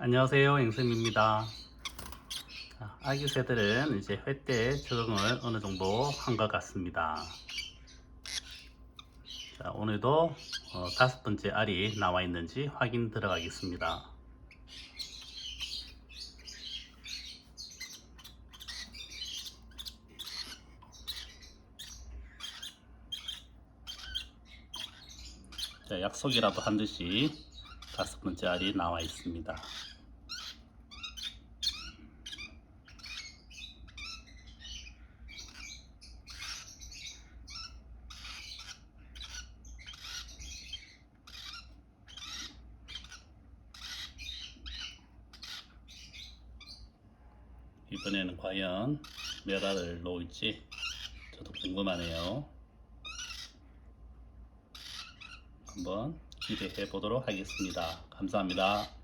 안녕하세요 앵쌤입니다. 자, 아기 새들은 이제 회때 적응을 어느 정도 한 것 같습니다. 자, 오늘도 어, 다섯 번째 알이 나와 있는지 확인 들어가겠습니다. 자, 약속이라도 한 듯이 다섯 번째 알이 나와 있습니다. 이번에는 과연 몇 알을 놓을지 저도 궁금하네요. 한번 기대해 보도록 하겠습니다. 감사합니다.